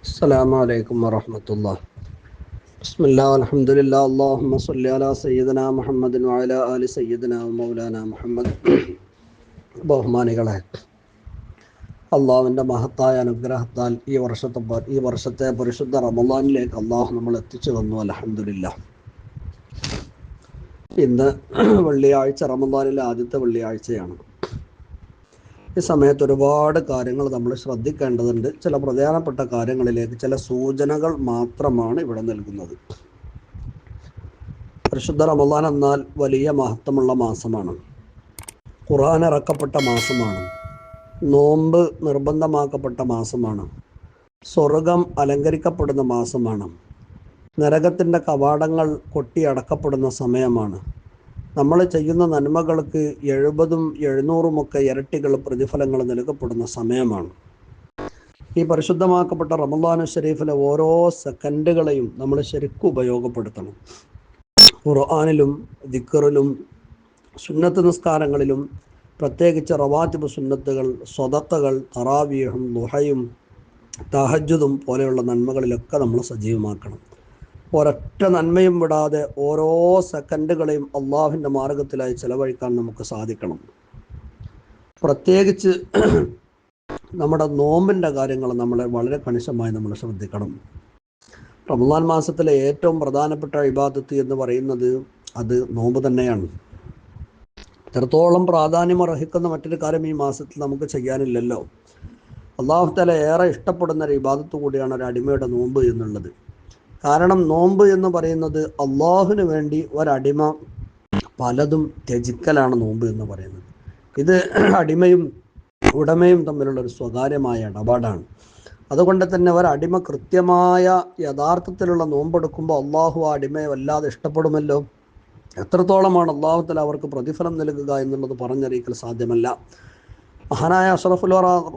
السلام عليكم ورحمة الله بسم الله والحمد لله اللهم صل على سيدنا محمد وعلى آل سيدنا ومولانا محمد ബഹുമാനികളെ അള്ളാഹുവിൻ്റെ മഹത്തായ അനുഗ്രഹത്താൽ ഈ വർഷത്തെ പ- ഈ വർഷത്തെ പരിശുദ്ധ റമദാനിലേക്ക് അള്ളാഹു നമ്മൾ എത്തിച്ചു തന്നു അലഹമില്ല ഇന്ന് വെള്ളിയാഴ്ച റമദാനിലെ ആദ്യത്തെ വെള്ളിയാഴ്ചയാണ് ഈ സമയത്ത് ഒരുപാട് കാര്യങ്ങൾ നമ്മൾ ശ്രദ്ധിക്കേണ്ടതുണ്ട്. ചില പ്രധാനപ്പെട്ട കാര്യങ്ങളിലേക്ക് ചില സൂചനകൾ മാത്രമാണ് ഇവിടെ നൽകുന്നത്. പരിശുദ്ധ റമദാൻ എന്നാൽ വലിയ മഹത്വമുള്ള മാസമാണ്. ഖുർആൻ ഇറക്കപ്പെട്ട മാസമാണ്. നോമ്പ് നിർബന്ധമാക്കപ്പെട്ട മാസമാണ്. സ്വർഗം അലങ്കരിക്കപ്പെടുന്ന മാസമാണ്. നരകത്തിന്റെ കവാടങ്ങൾ കൊട്ടിയടക്കപ്പെടുന്ന സമയമാണ്. നമ്മൾ ചെയ്യുന്ന നന്മകൾക്ക് എഴുപതും എഴുന്നൂറുമൊക്കെ ഇരട്ടികൾ പ്രതിഫലങ്ങൾ നൽകപ്പെടുന്ന സമയമാണ്. ഈ പരിശുദ്ധമാക്കപ്പെട്ട റമദാനു ഷരീഫിലെ ഓരോ സെക്കൻഡുകളെയും നമ്മൾ ശരിക്കും ഉപയോഗപ്പെടുത്തണം. ഖുർആാനിലും ദിക്കറിലും സുന്നത്ത് നിസ്കാരങ്ങളിലും പ്രത്യേകിച്ച് റവാത്തിബ് സുന്നത്തുകൾ സ്വതത്തകൾ തറാവിയഹും ലുഹയും തഹജുദും പോലെയുള്ള നന്മകളിലൊക്കെ നമ്മൾ സജീവമാക്കണം. ഒരൊറ്റ നന്മയും വിടാതെ ഓരോ സെക്കൻഡുകളെയും അള്ളാഹുവിന്റെ മാർഗത്തിലായി ചെലവഴിക്കാൻ നമുക്ക് സാധിക്കണം. പ്രത്യേകിച്ച് നമ്മുടെ നോമ്പിന്റെ കാര്യങ്ങൾ നമ്മളെ വളരെ കണിശമായി നമ്മൾ ശ്രദ്ധിക്കണം. റമദാൻ മാസത്തിലെ ഏറ്റവും പ്രധാനപ്പെട്ട ഇബാദത്ത് എന്ന് പറയുന്നത് അത് നോമ്പ് തന്നെയാണ്. ഇത്രത്തോളം പ്രാധാന്യം അർഹിക്കുന്ന മറ്റൊരു കാര്യം ഈ മാസത്തിൽ നമുക്ക് ചെയ്യാനില്ലല്ലോ. അള്ളാഹു തല ഏറെ ഇഷ്ടപ്പെടുന്ന ഒരു ഇബാദത്ത് കൂടിയാണ് ഒരു അടിമയുടെ നോമ്പ് എന്നുള്ളത്. കാരണം നോമ്പ് എന്ന് പറയുന്നത് അള്ളാഹുവിന് വേണ്ടി ഒരടിമ പലതും ത്യജിക്കലാണ് നോമ്പ് എന്ന് പറയുന്നത്. ഇത് അടിമയും ഉടമയും തമ്മിലുള്ള ഒരു സ്വകാര്യമായ ഇടപാടാണ്. അതുകൊണ്ട് തന്നെ ഒരടിമ കൃത്യമായ യഥാർത്ഥത്തിലുള്ള നോമ്പെടുക്കുമ്പോൾ അള്ളാഹു ആ അടിമയെ വല്ലാതെ ഇഷ്ടപ്പെടുമല്ലോ? എത്രത്തോളമാണ് അള്ളാഹുത്തല അവർക്ക് പ്രതിഫലം നൽകുക എന്നുള്ളത് പറഞ്ഞറിയിക്കൽ സാധ്യമല്ല. മഹാനായ അഷറഫുൽ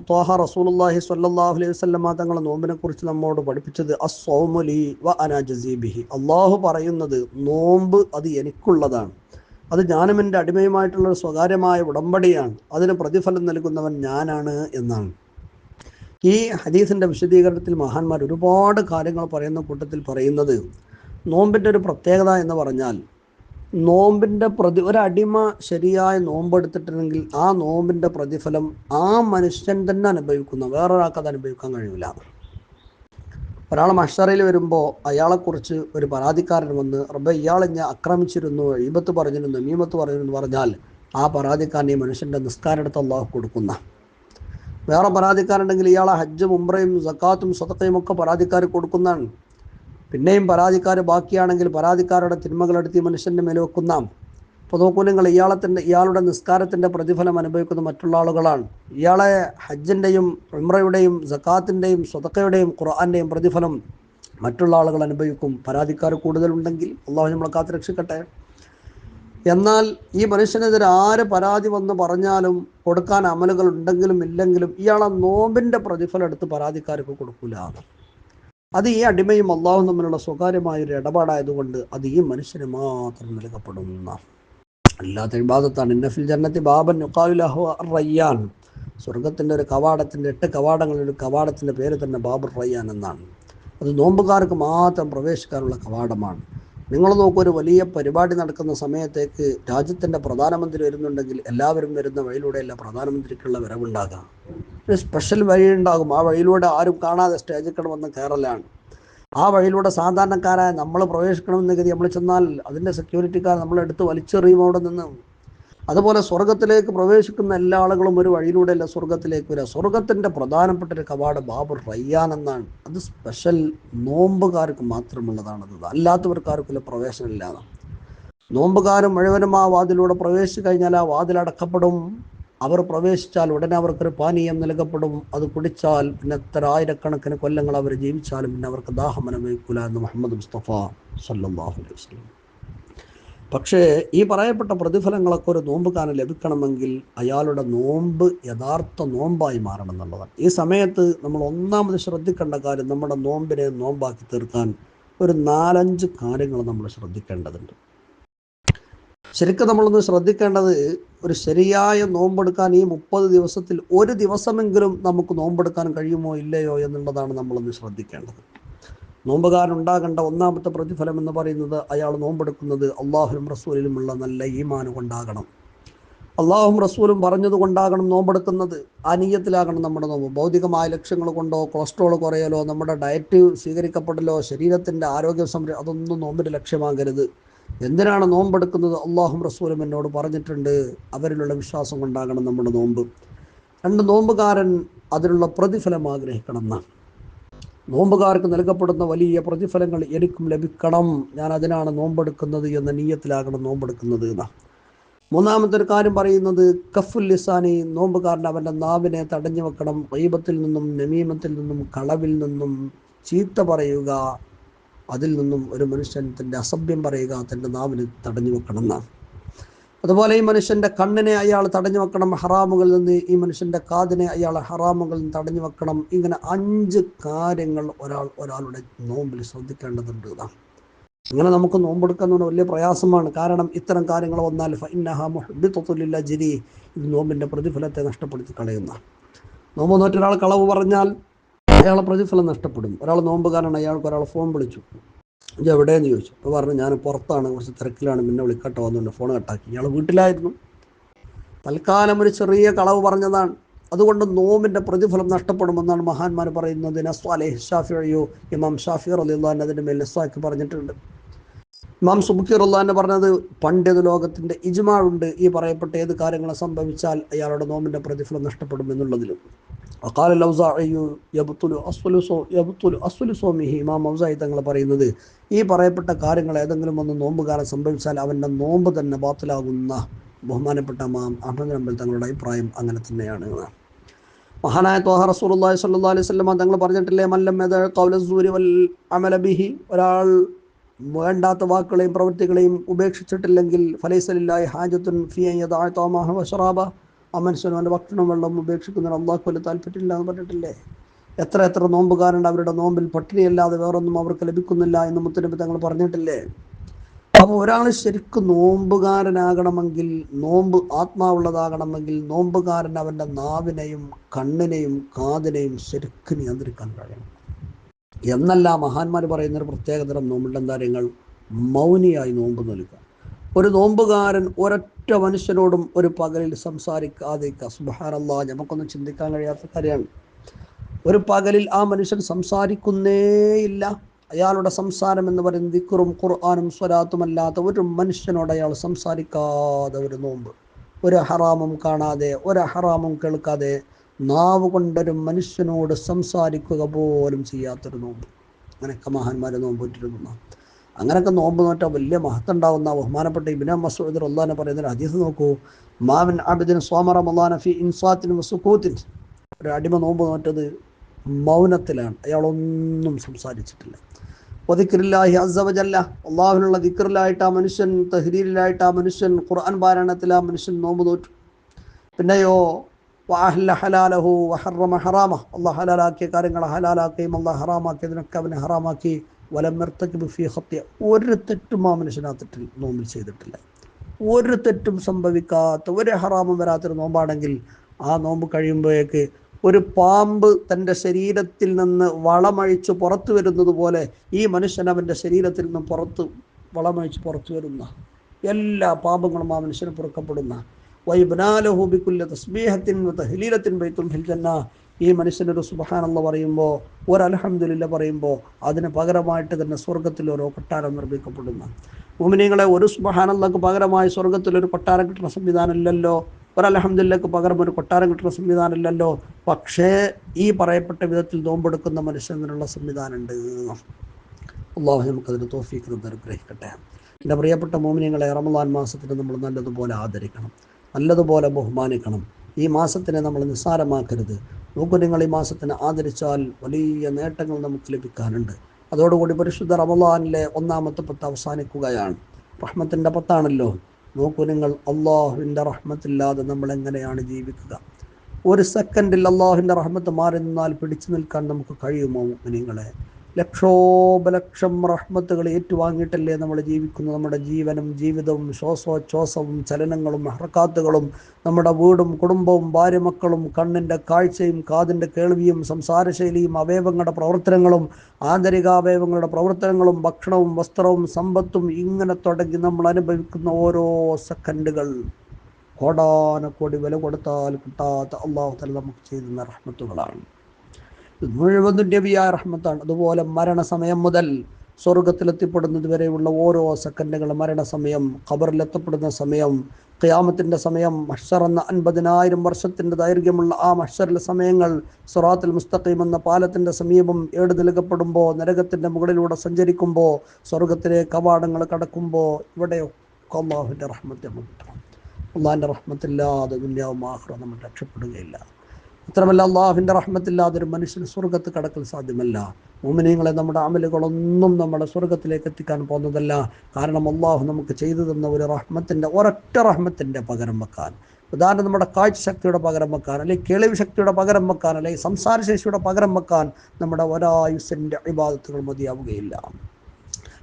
ത്വാഹ റസൂലുള്ളാഹി സ്വല്ലല്ലാഹു അലൈഹി വസല്ലമ തങ്ങളെ നോമ്പിനെ കുറിച്ച് നമ്മോട് പഠിപ്പിച്ചത് അസ്സൗമുലി വ അനാ ജസീബിഹി അള്ളാഹു പറയുന്നത് നോമ്പ് അത് എനിക്കുള്ളതാണ്. അത് ഞാനും എന്റെ അടിമയുമായിട്ടുള്ള ഒരു സ്വകാര്യമായ ഉടമ്പടിയാണ്. അതിന് പ്രതിഫലം നൽകുന്നവൻ ഞാനാണ് എന്നാണ്. ഈ ഹദീസിന്റെ വിശദീകരണത്തിൽ മഹാന്മാർ ഒരുപാട് കാര്യങ്ങൾ പറയുന്ന കൂട്ടത്തിൽ പറയുന്നത് നോമ്പിന്റെ ഒരു പ്രത്യേകത എന്ന് പറഞ്ഞാൽ നോമ്പിന്റെ പ്രതി ഒരടിമ ശരിയായ നോമ്പെടുത്തിട്ടുണ്ടെങ്കിൽ ആ നോമ്പിന്റെ പ്രതിഫലം ആ മനുഷ്യൻ തന്നെ അനുഭവിക്കുന്ന. വേറൊരാൾക്ക് അത് അനുഭവിക്കാൻ കഴിയില്ല. ഒരാൾ മഷറയിൽ വരുമ്പോൾ അയാളെക്കുറിച്ച് ഒരു പരാതിക്കാരൻ വന്ന് റബ്ബ ഇയാൾ ഞാൻ ആക്രമിച്ചിരുന്നു ഈബത്ത് പറഞ്ഞിരുന്നു മീമത്ത് പറഞ്ഞിരുന്നു പറഞ്ഞാൽ ആ പരാതിക്കാരൻ ഈ നിസ്കാരം എടുത്ത് അള്ളാഹു കൊടുക്കുന്ന. വേറെ പരാതിക്കാരുണ്ടെങ്കിൽ ഇയാളെ ഹജ്ജും ഉംറയും സക്കാത്തും സ്വതക്കയും ഒക്കെ പരാതിക്കാർ കൊടുക്കുന്നതാണ്. പിന്നെയും പരാതിക്കാർ ബാക്കിയാണെങ്കിൽ പരാതിക്കാരുടെ തിന്മകളെടുത്ത് മനുഷ്യന്റെ മേലെ വെക്കുന്ന അപ്പോൾ നോക്കൂ നിങ്ങൾ ഇയാളെ തന്നെ ഇയാളുടെ നിസ്കാരത്തിന്റെ പ്രതിഫലം അനുഭവിക്കുന്ന മറ്റുള്ള ആളുകളാണ് ഇയാളെ ഹജ്ജിന്റെയും ഉമ്രയുടെയും സക്കാത്തിന്റെയും സ്വതക്കയുടെയും ഖുർആന്റെയും പ്രതിഫലം മറ്റുള്ള ആളുകൾ അനുഭവിക്കും. പരാതിക്കാർ കൂടുതലുണ്ടെങ്കിൽ അള്ളാഹു നമ്മളെ കാത്തു രക്ഷിക്കട്ടെ. എന്നാൽ ഈ മനുഷ്യനെതിരെ ആര് പരാതി വന്ന് പറഞ്ഞാലും കൊടുക്കാൻ അമലുകൾ ഉണ്ടെങ്കിലും ഇല്ലെങ്കിലും ഇയാളെ നോമ്പിന്റെ പ്രതിഫലം എടുത്ത് പരാതിക്കാർക്ക് കൊടുക്കൂല. അത് ഈ അടിമയും അള്ളാഹും തമ്മിലുള്ള സ്വകാര്യമായ ഒരു ഇടപാടായതുകൊണ്ട് അത് ഈ മനുഷ്യന് മാത്രം നൽകപ്പെടുന്ന അല്ലാത്ത വിവാദത്താണ്. ഇന്നഫിൽ ജന്നത്തി ബാബൻ റയ്യാൻ സ്വർഗത്തിന്റെ ഒരു കവാടത്തിന്റെ എട്ട് കവാടങ്ങളിൽ ഒരു കവാടത്തിന്റെ പേര് തന്നെ ബാബുർ റയ്യാൻ എന്നാണ്. അത് നോമ്പുകാർക്ക് മാത്രം പ്രവേശിക്കാനുള്ള കവാടമാണ്. നിങ്ങൾ നോക്കൂ ഒരു വലിയ പരിപാടി നടക്കുന്ന സമയത്തേക്ക് രാജ്യത്തിന്റെ പ്രധാനമന്ത്രി വരുന്നുണ്ടെങ്കിൽ എല്ലാവരും വരുന്ന വഴിയിലൂടെയല്ല പ്രധാനമന്ത്രിക്കുള്ള വരവുണ്ടാകാം ഒരു സ്പെഷ്യൽ വഴി ഉണ്ടാകും. ആ വഴിയിലൂടെ ആരും കാണാതെ സ്റ്റേജിൽ കിടന്ന് കയറലാണ്. ആ വഴിയിലൂടെ സാധാരണക്കാരായ നമ്മൾ പ്രവേശിക്കണമെന്ന് കരുതി നമ്മൾ ചെന്നാൽ അതിന്റെ സെക്യൂരിറ്റിക്കാർ നമ്മളെടുത്ത് വലിച്ചെറിയും അവിടെ നിന്ന്. അതുപോലെ സ്വർഗത്തിലേക്ക് പ്രവേശിക്കുന്ന എല്ലാ ആളുകളും ഒരു വഴിയിലൂടെയല്ല സ്വർഗത്തിലേക്ക് വരിക. സ്വർഗത്തിന്റെ പ്രധാനപ്പെട്ട ഒരു കവാട് ബാബു റയ്യാൻ എന്നാണ്. അത് സ്പെഷ്യൽ നോമ്പുകാർക്ക് മാത്രമുള്ളതാണത് അല്ലാത്തവർക്കാർക്കുള്ള പ്രവേശനമില്ലാതെ നോമ്പുകാരും മുഴുവനും ആ വാതിലൂടെ പ്രവേശിച്ചു കഴിഞ്ഞാൽ ആ വാതിൽ അടക്കപ്പെടും. അവർ പ്രവേശിച്ചാൽ ഉടനെ അവർക്കൊരു പാനീയം നൽകപ്പെടും. അത് കുടിച്ചാൽ പിന്നെ എത്ര ആയിരക്കണക്കിന് കൊല്ലങ്ങൾ അവർ ജീവിച്ചാലും പിന്നെ അവർക്ക് ദാഹം അനുഭവിക്കില്ല എന്ന് മുഹമ്മദ് മുസ്തഫ സല്ലാഹു അലൈഹി വസ്ലം പക്ഷേ ഈ പറയപ്പെട്ട പ്രതിഫലങ്ങളൊക്കെ ഒരു നോമ്പുകാരന് ലഭിക്കണമെങ്കിൽ അയാളുടെ നോമ്പ് യഥാർത്ഥ നോമ്പായി മാറണം എന്നുള്ളതാണ്. ഈ സമയത്ത് നമ്മൾ ഒന്നാമത് ശ്രദ്ധിക്കേണ്ട കാര്യം നമ്മുടെ നോമ്പിനെ നോമ്പാക്കി തീർക്കാൻ ഒരു നാലഞ്ച് കാര്യങ്ങൾ നമ്മൾ ശ്രദ്ധിക്കേണ്ടതുണ്ട്. ശരിക്കും നമ്മളൊന്ന് ശ്രദ്ധിക്കേണ്ടത് ഒരു ശരിയായ നോമ്പെടുക്കാൻ ഈ മുപ്പത് ദിവസത്തിൽ ഒരു ദിവസമെങ്കിലും നമുക്ക് നോമ്പെടുക്കാൻ കഴിയുമോ ഇല്ലയോ എന്നുള്ളതാണ് നമ്മളൊന്ന് ശ്രദ്ധിക്കേണ്ടത്. നോമ്പുകാരൻ ഉണ്ടാകേണ്ട ഒന്നാമത്തെ പ്രതിഫലം എന്ന് പറയുന്നത് അയാൾ നോമ്പെടുക്കുന്നത് അള്ളാഹുലും റസൂലിലുമുള്ള നല്ല ഈമാൻ കൊണ്ടാകണം. അള്ളാഹും റസൂലും പറഞ്ഞത് കൊണ്ടാകണം നോമ്പെടുക്കുന്നത്. അനീയത്തിലാകണം നമ്മുടെ നോമ്പ്. ഭൗതികമായ ലക്ഷ്യങ്ങൾ കൊണ്ടോ കൊളസ്ട്രോൾ കുറയലോ നമ്മുടെ ഡയറ്റ് സ്വീകരിക്കപ്പെടലോ ശരീരത്തിന്റെ ആരോഗ്യ സംരക്ഷണം അതൊന്നും നോമ്പിന്റെ ലക്ഷ്യമാകരുത്. എന്തിനാണ് നോമ്പെടുക്കുന്നത്? അള്ളാഹും റസൂലും എന്നോട് പറഞ്ഞിട്ടുണ്ട്. അവരിലുള്ള വിശ്വാസം കൊണ്ടാകണം നമ്മുടെ നോമ്പ്. രണ്ട് നോമ്പുകാരൻ അതിനുള്ള പ്രതിഫലം ആഗ്രഹിക്കണം എന്നാണ്. നോമ്പുകാർക്ക് നൽകപ്പെടുന്ന വലിയ പ്രതിഫലങ്ങൾ എനിക്കും ലഭിക്കണം. ഞാൻ അതിനാണ് നോമ്പെടുക്കുന്നത് എന്ന നീയത്തിലാകണം നോമ്പെടുക്കുന്നത് എന്നാണ് മൂന്നാമത്തെ ഒരു കാര്യം പറയുന്നത് കഫുൽ ലിസാനി നോമ്പുകാരൻ അവന്റെ നാവിനെ തടഞ്ഞു വെക്കണം. ദൈവത്തിൽ നിന്നും നമീമത്തിൽ നിന്നും കളവിൽ നിന്നും ചീത്ത പറയുക അതിൽ നിന്നും ഒരു മനുഷ്യൻ തന്റെ അസഭ്യം പറയുക തന്റെ നാവിനെ തടഞ്ഞു വെക്കണം എന്നാണ്. അതുപോലെ ഈ മനുഷ്യന്റെ കണ്ണിനെ അയാൾ തടഞ്ഞു വെക്കണം ഹറാമുകളിൽ നിന്ന് ഈ മനുഷ്യന്റെ കാതിനെ അയാൾ ഹറാമുകളിൽ നിന്ന് തടഞ്ഞു വെക്കണം. ഇങ്ങനെ അഞ്ച് കാര്യങ്ങൾ ഒരാൾ ഒരാളുടെ നോമ്പിൽ ശ്രദ്ധിക്കേണ്ടതുണ്ട് ഇതാണ് ഇങ്ങനെ നമുക്ക് നോമ്പെടുക്കുന്നത് വലിയ പ്രയാസമാണ്. കാരണം ഇത്തരം കാര്യങ്ങൾ വന്നാൽ ഫൈനഹമുല്ല ജിരി ഇത് നോമ്പിന്റെ പ്രതിഫലത്തെ നഷ്ടപ്പെടുത്തി കളയുന്ന. നോമ്പ് നോറ്റൊരാൾ കളവ് പറഞ്ഞാൽ അയാളെ പ്രതിഫലം നഷ്ടപ്പെടും. ഒരാൾ നോമ്പ് കാരണം അയാൾക്ക് ഒരാൾ ഫോൺ വിളിച്ചു. ഇത് എവിടെയെന്ന് ചോദിച്ചു. അപ്പോൾ പറഞ്ഞു ഞാൻ പുറത്താണ് കുറച്ച് തിരക്കിലാണ്. പിന്നെ വിളിക്കട്ടോ. എന്നുണ്ട് ഫോൺ കട്ടാക്കി. ഇയാൾ വീട്ടിലായിരുന്നു. തൽക്കാലം ഒരു ചെറിയ കളവ് പറഞ്ഞതാണ്. അതുകൊണ്ട് നോമിന്റെ പ്രതിഫലം നഷ്ടപ്പെടുമെന്നാണ് മഹാന്മാർ പറയുന്നത്. നസ്വാലെ ഷാഫിയോ ഇമാം ഷാഫി അലിള്ളാൻ അതിന്റെ മേൽ നസ്വാക്കി പറഞ്ഞിട്ടുണ്ട്. ഇമാം സുബുഖി റുല്ലാന്ന് പറഞ്ഞത് പണ്ഡിത ലോകത്തിന്റെ ഇജ്മാഴുണ്ട് ഈ പറയപ്പെട്ട ഏത് കാര്യങ്ങൾ സംഭവിച്ചാൽ അയാളുടെ നോമിന്റെ പ്രതിഫലം നഷ്ടപ്പെടും എന്നുള്ളതിലും. അക്കാല ലൗസായു സോമിഹി. ഇമാം ഔസായി തങ്ങൾ പറയുന്നത് ഈ പറയപ്പെട്ട കാര്യങ്ങൾ ഏതെങ്കിലും ഒന്ന് നോമ്പുകാലം സംഭവിച്ചാൽ അവന്റെ നോമ്പ് തന്നെ ബാത്തിലാകുന്ന ബഹുമാനപ്പെട്ട മാം അഹമ്മദ് അമ്പൽ തങ്ങളുടെ അഭിപ്രായം അങ്ങനെ തന്നെയാണ്. മഹാനായ തോഹ റസൂലുള്ളാഹി സല്ലാ അലൈഹി വസല്ലം തങ്ങൾ പറഞ്ഞിട്ടില്ലേ മല്ലം യദ ഖൗല സൂരി വൽ അമല ബിഹി. ഒരാൾ വേണ്ടാത്ത വാക്കുകളെയും പ്രവൃത്തികളെയും ഉപേക്ഷിച്ചിട്ടില്ലെങ്കിൽ ഫലൈസലില്ലായി ഹാജത്തുൻ ഫി അൻ യദഅ തഅമഹ വശറാബ ആ മനുഷ്യനും അവന്റെ ഭക്ഷണം വെള്ളം ഉപേക്ഷിക്കുന്നതിന് അള്ളാഹു വലിയ താല്പര്യമില്ല എന്ന് പറഞ്ഞിട്ടില്ലേ? എത്ര എത്ര നോമ്പുകാരുണ്ട് അവരുടെ നോമ്പിൽ പട്ടിണിയല്ലാതെ വേറൊന്നും അവർക്ക് ലഭിക്കുന്നില്ല എന്ന് മുത്തനബി തങ്ങൾ പറഞ്ഞിട്ടില്ലേ? അപ്പോൾ ഒരാൾ ശരിക്കും നോമ്പുകാരനാകണമെങ്കിൽ നോമ്പ് ആത്മാവുള്ളതാകണമെങ്കിൽ നോമ്പുകാരൻ അവന്റെ നാവിനെയും കണ്ണിനെയും കാതിനെയും ശരിക്കും നിയന്ത്രിക്കാൻ കഴിയണം. എന്നല്ല മഹാന്മാർ പറയുന്ന ഒരു പ്രത്യേകതരം നോമ്പുള്ള നിങ്ങൾ മൗനിയായി നോമ്പ് നൽകുക. ഒരു നോമ്പുകാരൻ ഒരൊറ്റ മനുഷ്യനോടും ഒരു പകലിൽ സംസാരിക്കാതെ സുബഹാനല്ലാ നമുക്കൊന്നും ചിന്തിക്കാൻ കഴിയാത്ത കാര്യമാണ്. ഒരു പകലിൽ ആ മനുഷ്യൻ സംസാരിക്കുന്നേയില്ല അയാളുടെ സംസാരം എന്ന് പറയുന്നത് ദിക്കറും ഖുർആാനും സ്വലാത്തുമല്ലാത്ത ഒരു മനുഷ്യനോട് അയാൾ സംസാരിക്കാതെ ഒരു നോമ്പ്. ഒരു ഹറാമും കാണാതെ ഒരു ഹറാമും കേൾക്കാതെ നാവ് കൊണ്ടൊരു മനുഷ്യനോട് സംസാരിക്കുക പോലും ചെയ്യാത്തൊരു നോമ്പ്. അങ്ങനെയൊക്കെ മഹാന്മാരെ നോമ്പിട്ടിരുന്നു അങ്ങനെയൊക്കെ നോമ്പ് നോറ്റാൽ വലിയ മഹത്തുണ്ടാവുന്ന ബഹുമാനപ്പെട്ട ഇബിന മസൂദ് അള്ളഹാനെ പറയുന്ന ഒരു ഹദീസ് നോക്കൂ. മാവിൻ അബിദിൻ സോമറ മല്ലാനഫി ഇൻസാത്തിനും സുക്കൂത്തിൻ ഒരു അടിമ നോമ്പ് നോറ്റത് മൗനത്തിലാണ്. അയാളൊന്നും സംസാരിച്ചിട്ടില്ല. ഒതിക്രില്ലാഹി അസവജല്ല അള്ളാഹുവിനുള്ള ദിക്റിലായിട്ട് ആ മനുഷ്യൻ തഹരീരിലായിട്ട് ആ മനുഷ്യൻ ഖുർആൻ പാരായണത്തിൽ ആ മനുഷ്യൻ നോമ്പ് നോറ്റു. പിന്നെയോ വാഹല്ല ഹലാലഹു വഹറമ ഹറാമ. അള്ളാഹ് ഹലാലാക്കിയ കാര്യങ്ങൾ ഹലാലാക്കുകയും അള്ളാഹ് ഹറാമാക്കിയതിനൊക്കെ അവനെ ഹറാമാക്കി. വലം നിർത്തക്ക് ഫി ഹത്യ ഒരു തെറ്റും ആ മനുഷ്യനകത്തിട്ട് നോമ്പിൽ ചെയ്തിട്ടില്ല. ഒരു തെറ്റും സംഭവിക്കാത്ത ഒരു ഹറാമും വരാത്തൊരു നോമ്പാണെങ്കിൽ ആ നോമ്പ് കഴിയുമ്പോഴേക്ക് ഒരു പാമ്പ് തന്റെ ശരീരത്തിൽ നിന്ന് വളമഴിച്ച് പുറത്തു വരുന്നത് പോലെ ഈ മനുഷ്യൻ അവന്റെ ശരീരത്തിൽ നിന്ന് പുറത്ത് വളമഴിച്ച് പുറത്തു വരുന്ന എല്ലാ പാപങ്ങളും ആ മനുഷ്യന് പുറക്കപ്പെടുന്ന വൈബനാലഹൂബിക്കുല്ല തസ്ബീഹത്തിൻ തഹലീലത്തിൻ ബൈത്തുൽ ഹിൽജന്ന. ഈ മനുഷ്യനൊരു സുബഹാനെന്ന് പറയുമ്പോൾ ഒരു അലഹമ്മദില്ല പറയുമ്പോൾ അതിന് പകരമായിട്ട് തന്നെ സ്വർഗത്തിൽ ഓരോ കൊട്ടാരം നിർമ്മിക്കപ്പെടുന്ന. മുമിനിങ്ങളെ ഒരു സുബഹാനല്ലക്ക് പകരമായി സ്വർഗത്തിൽ ഒരു കൊട്ടാരം കിട്ടുന്ന സംവിധാനം ഇല്ലല്ലോ ഒരു അലഹമ്മദില്ലക്ക് പകരം ഒരു കൊട്ടാരം കിട്ടുന്ന സംവിധാനം ഇല്ലല്ലോ പക്ഷേ ഈ പറയപ്പെട്ട വിധത്തിൽ നോമ്പെടുക്കുന്ന മനുഷ്യനുള്ള സംവിധാനമുണ്ട്. അള്ളാഹു നമുക്കതിന് തോഫീക്ക് അനുഗ്രഹിക്കട്ടെ. എന്റെ പ്രിയപ്പെട്ട മോമിനിയങ്ങളെ റമദാൻ മാസത്തിന് നമ്മൾ നല്ലതുപോലെ ആദരിക്കണം. നല്ലതുപോലെ ബഹുമാനിക്കണം. ഈ മാസത്തിനെ നമ്മൾ നിസ്സാരമാക്കരുത്. നോക്കൂ നിങ്ങൾ ഈ മാസത്തിനെ ആദരിച്ചാൽ വലിയ നേട്ടങ്ങൾ നമുക്ക് ലഭിക്കാനുണ്ട്. അതോടുകൂടി പരിശുദ്ധ റമലാനിലെ ഒന്നാമത്തെ പത്ത് അവസാനിക്കുകയാണ്. റഹ്മത്തിന്റെ പത്താണല്ലോ. നോക്കൂ നിങ്ങൾ അള്ളാഹുവിന്റെ റഹ്മത്തില്ലാതെ നമ്മൾ എങ്ങനെയാണ് ജീവിക്കുക? ഒരു സെക്കൻഡിൽ അള്ളാഹുവിന്റെ റഹ്മത്ത് മാറി നിന്നാൽ പിടിച്ചു നിൽക്കാൻ നമുക്ക് കഴിയുമോ നിങ്ങളെ ലക്ഷോപലക്ഷം റഹ്മത്തുകൾ ഏറ്റുവാങ്ങിയിട്ടല്ലേ നമ്മൾ ജീവിക്കുന്നത് നമ്മുടെ ജീവനും ജീവിതവും ശ്വാസോച്ഛ്വാസവും ചലനങ്ങളും ഹർക്കാത്തുകളും നമ്മുടെ വീടും കുടുംബവും ഭാര്യമക്കളും കണ്ണിന്റെ കാഴ്ചയും കാതിന്റെ കേൾവിയും സംസാരശൈലിയും അവയവങ്ങളുടെ പ്രവർത്തനങ്ങളും ആന്തരികാവയവങ്ങളുടെ പ്രവർത്തനങ്ങളും ഭക്ഷണവും വസ്ത്രവും സമ്പത്തും ഇങ്ങനെ തുടങ്ങി നമ്മൾ അനുഭവിക്കുന്ന ഓരോ സെക്കൻഡുകൾ. കോടാനക്കോടി വില കൊടുത്താൽ കിട്ടാത്ത അള്ളാഹു തല നമുക്ക് ചെയ്യുന്ന റഹ്മത്തുകളാണ്. ഇത് മുഴുവനും നബിയായ റഹ്മത്താണ്. അതുപോലെ മരണസമയം മുതൽ സ്വർഗത്തിലെത്തിപ്പെടുന്നത് വരെയുള്ള ഓരോ സെക്കൻഡുകൾ മരണസമയം ഖബറിലെത്തപ്പെടുന്ന സമയം ഖിയാമത്തിന്റെ സമയം മഷർ എന്ന അൻപതിനായിരം വർഷത്തിന്റെ ദൈർഘ്യമുള്ള ആ മഷറിലെ സമയങ്ങൾ സുറാത്തുൽ മുസ്തഖീം എന്ന പാലത്തിന്റെ സമീപം ഏട് നൽകപ്പെടുമ്പോൾ നരകത്തിന്റെ മുകളിലൂടെ സഞ്ചരിക്കുമ്പോൾ സ്വർഗത്തിലെ കവാടങ്ങൾ കടക്കുമ്പോൾ ഇവിടെയൊക്കെ അള്ളാഹുവിന്റെ റഹ്മത്തെ കിട്ടണം അള്ളാഹിന്റെ റഹ്മത്തില്ലാതെ ദുന്യാവും ആഹ്റ നമ്മൾ രക്ഷപ്പെടുകയില്ല. മാത്രമല്ല അള്ളാഹുവിന്റെ റഹ്മത്തില്ലാതെ ഒരു മനുഷ്യന് സ്വർഗത്ത് കടക്കൽ സാധ്യമല്ല. മോമിനിയങ്ങളെ നമ്മുടെ അമലുകളൊന്നും നമ്മുടെ സ്വർഗത്തിലേക്ക് എത്തിക്കാൻ പോകുന്നതല്ല. കാരണം അള്ളാഹു നമുക്ക് ചെയ്തു തന്ന ഒരു റഹ്മത്തിന്റെ ഒരൊറ്റ റഹ്മത്തിന്റെ പകരം വെക്കാൻ. ഉദാഹരണം നമ്മുടെ കാഴ്ച ശക്തിയുടെ പകരം വെക്കാൻ അല്ലെങ്കിൽ കേളിവ് ശക്തിയുടെ പകരം വെക്കാൻ അല്ലെങ്കിൽ സംസാരശേഷിയുടെ പകരം വെക്കാൻ നമ്മുടെ ഒരായുസിന്റെ അഭിബാധത്തുകൾ മതിയാവുകയില്ല.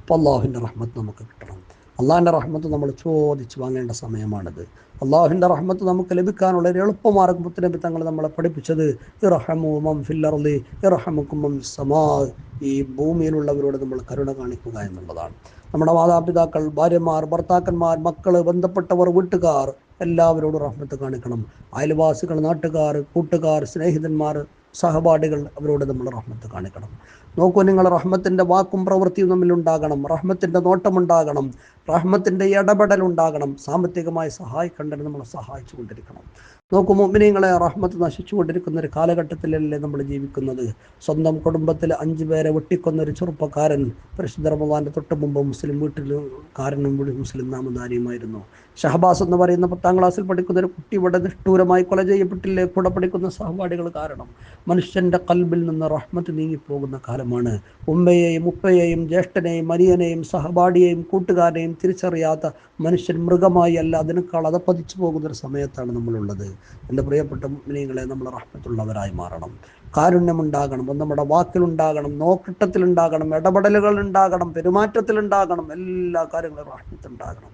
അപ്പോൾ അള്ളാഹുവിന്റെ റഹ്മത്ത് നമുക്ക് കിട്ടണം. അള്ളാഹിന്റെ റഹ്മത്ത് നമ്മൾ ചോദിച്ച് വാങ്ങേണ്ട സമയമാണിത്. അള്ളാഹുവിന്റെ റഹ്മത്ത് നമുക്ക് ലഭിക്കാനുള്ള ഒരു എളുപ്പമാർഗം മുത്തനബി തങ്ങൾ നമ്മളെ പഠിപ്പിച്ചത്. ഇറഹമുമം ഫില്ലർലി ഇറഹമുക്കുമം സമാ ഈ ഭൂമിയിലുള്ളവരോട് നമ്മൾ കരുണ കാണിക്കുക എന്നുള്ളതാണ്. നമ്മുടെ മാതാപിതാക്കൾ ഭാര്യമാർ ഭർത്താക്കന്മാർ മക്കൾ ബന്ധപ്പെട്ടവർ വീട്ടുകാർ എല്ലാവരോടും റഹ്മത്ത് കാണിക്കണം. അയൽവാസികൾ നാട്ടുകാർ കൂട്ടുകാർ സ്നേഹിതന്മാർ സഹപാഠികൾ അവരോട് നമ്മൾ റഹ്മത്ത് കാണിക്കണം. നോക്കൂ നിങ്ങൾ റഹ്മത്തിന്റെ വാക്കും പ്രവൃത്തിയും തമ്മിലുണ്ടാകണം റഹ്മത്തിന്റെ നോട്ടമുണ്ടാകണം റഹ്മത്തിന്റെ ഇടപെടൽ ഉണ്ടാകണം. സാമ്പത്തികമായി സഹായിക്കേണ്ടത് നമ്മൾ സഹായിച്ചു കൊണ്ടിരിക്കണം. നോക്കൂ മുമ്പിനിങ്ങളെ റഹ്മത്ത് നശിച്ചു കൊണ്ടിരിക്കുന്ന ഒരു കാലഘട്ടത്തിലല്ലേ നമ്മൾ ജീവിക്കുന്നത്? സ്വന്തം കുടുംബത്തിൽ അഞ്ചു പേരെ വെട്ടിക്കൊന്ന ഒരു ചെറുപ്പക്കാരൻ പരിശുദ്ധ റമദാന്റെ തൊട്ട് മുമ്പ് മുസ്ലിം വീട്ടിൽ കാരനും കൂടി മുസ്ലിം നാമധാരിയുമായിരുന്നു. ഷഹബാസ് എന്ന് പറയുന്ന പത്താം ക്ലാസ്സിൽ പഠിക്കുന്ന ഒരു കുട്ടി ഇവിടെ നിഷ്ഠൂരമായി കൊല ചെയ്യപ്പെട്ടില്ലേ? കൂടെ പഠിക്കുന്ന സഹപാഠികൾ കാരണം. മനുഷ്യന്റെ കൽബിൽ നിന്ന് റഹ്മത്ത് നീങ്ങിപ്പോകുന്ന കാലമാണ്. ഉമ്മയെയും ഉപ്പയെയും ജ്യേഷ്ഠനെയും അനിയനെയും സഹപാഠിയെയും കൂട്ടുകാരെയും തിരിച്ചറിയാത്ത മനുഷ്യൻ മൃഗമായി അല്ല അതിനേക്കാൾ അതപ്പതിച്ചു പോകുന്ന ഒരു സമയത്താണ് നമ്മളുള്ളത്. എന്റെ പ്രിയപ്പെട്ട മുസ്ലിങ്ങളെ നമ്മൾ റഹ്മത്തുള്ളവരായി മാറണം. കാരുണ്യമുണ്ടാകണം നമ്മുടെ വാക്കിലുണ്ടാകണം നോക്കിട്ടത്തിലുണ്ടാകണം ഇടപെടലുകൾ ഉണ്ടാകണം പെരുമാറ്റത്തിലുണ്ടാകണം എല്ലാ കാര്യങ്ങളും റഹ്മത്തുണ്ടാകണം.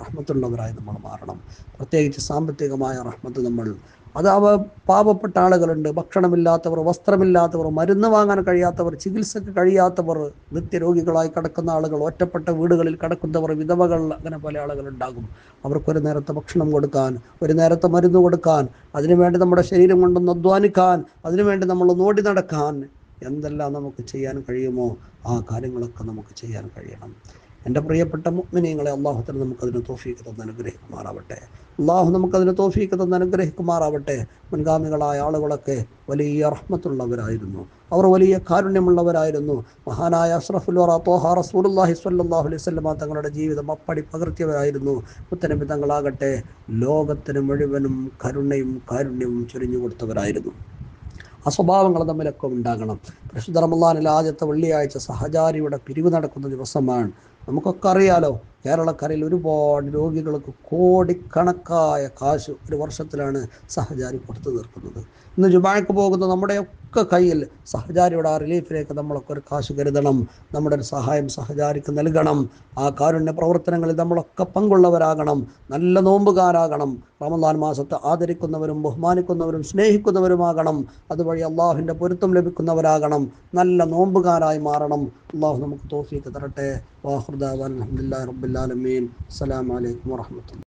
റഹ്മത്തുള്ളവരായി നമ്മൾ മാറണം. പ്രത്യേകിച്ച് സാമ്പത്തികമായ റഹ്മത്ത് നമ്മൾ അത് അവ പാവപ്പെട്ട ആളുകളുണ്ട്. ഭക്ഷണമില്ലാത്തവർ വസ്ത്രമില്ലാത്തവർ മരുന്ന് വാങ്ങാൻ കഴിയാത്തവർ ചികിത്സക്ക് കഴിയാത്തവർ നിത്യരോഗികളായി കിടക്കുന്ന ആളുകൾ ഒറ്റപ്പെട്ട വീടുകളിൽ കിടക്കുന്നവർ വിധവകൾ അങ്ങനെ പല ആളുകളുണ്ടാകും അവർക്കൊരു നേരത്തെ ഭക്ഷണം കൊടുക്കാൻ ഒരു നേരത്തെ മരുന്ന് കൊടുക്കാൻ അതിനുവേണ്ടി നമ്മുടെ ശരീരം കൊണ്ടൊന്ന് അധ്വാനിക്കാൻ അതിനുവേണ്ടി നമ്മൾ നോടി നടക്കാൻ എന്തെല്ലാം നമുക്ക് ചെയ്യാൻ കഴിയുമോ ആ കാര്യങ്ങളൊക്കെ നമുക്ക് ചെയ്യാൻ കഴിയണം. എന്റെ പ്രിയപ്പെട്ട മുഗ്മിനിയങ്ങളെ അള്ളാഹുത്തിന് നമുക്കതിന് തോഫീക്ക് തന്ന് അനുഗ്രഹിക്കുമാറാവട്ടെ. അള്ളാഹു നമുക്കതിന് തോഫീക്ക് തന്ന് അനുഗ്രഹിക്കുമാറാവട്ടെ. മുൻഗാമികളായ ആളുകളൊക്കെ വലിയ റഹ്മത്തുള്ളവരായിരുന്നു. അവർ വലിയ കാരുണ്യമുള്ളവരായിരുന്നു. മഹാനായ അഷ്റഫുൽ തോഹ റസൂലുല്ലാഹി സ്വല്ലല്ലാഹു അലൈഹി തങ്ങളുടെ ജീവിതം അപ്പടി പകർത്തിയവരായിരുന്നു. മുത്തനബി തങ്ങളാകട്ടെ ലോകത്തിന് മുഴുവനും കരുണയും കാരുണ്യവും ചൊരിഞ്ഞു കൊടുത്തവരായിരുന്നു. ആ സ്വഭാവങ്ങൾ തമ്മിലൊക്കെ ഉണ്ടാകണം. പ്രശുദ്ധ റമല്ലാനിൽ ആദ്യത്തെ വെള്ളിയാഴ്ച സഹചാരിയുടെ പിരിവ് നടക്കുന്ന ദിവസമാണ്. നമുക്കൊക്കെ അറിയാലോ കേരളക്കരയിൽ ഒരുപാട് രോഗികൾക്ക് കോടിക്കണക്കായ കാശ് ഒരു വർഷത്തിലാണ് സഹചാരി കൊടുത്തു തീർക്കുന്നത്. ഇന്ന് ജുമാക്ക് പോകുന്ന നമ്മുടെയൊക്കെ കയ്യിൽ സഹചാരിയുടെ ആ റിലീഫിലേക്ക് നമ്മളൊക്കെ ഒരു കാശ് കരുതണം. നമ്മുടെ ഒരു സഹായം സഹചാരിക്ക് നൽകണം. ആ കാരുണ്യ പ്രവർത്തനങ്ങളിൽ നമ്മളൊക്കെ പങ്കുള്ളവരാകണം. നല്ല നോമ്പുകാരാകണം. റമദാൻ മാസത്തെ ആദരിക്കുന്നവരും ബഹുമാനിക്കുന്നവരും സ്നേഹിക്കുന്നവരുമാകണം. അതുവഴി അള്ളാഹുവിന്റെ പൊരുത്തം ലഭിക്കുന്നവരാകണം. നല്ല നോമ്പുകാരായി മാറണം. അള്ളാഹു നമുക്ക് തോഫീക്ക് തരട്ടെ. വാഹുദാൻ അലഹമുല്ലാ റബ്ബുല്ലാലമീൻ അസ്സലാമലൈക്കും വാഹമത്തുള്ള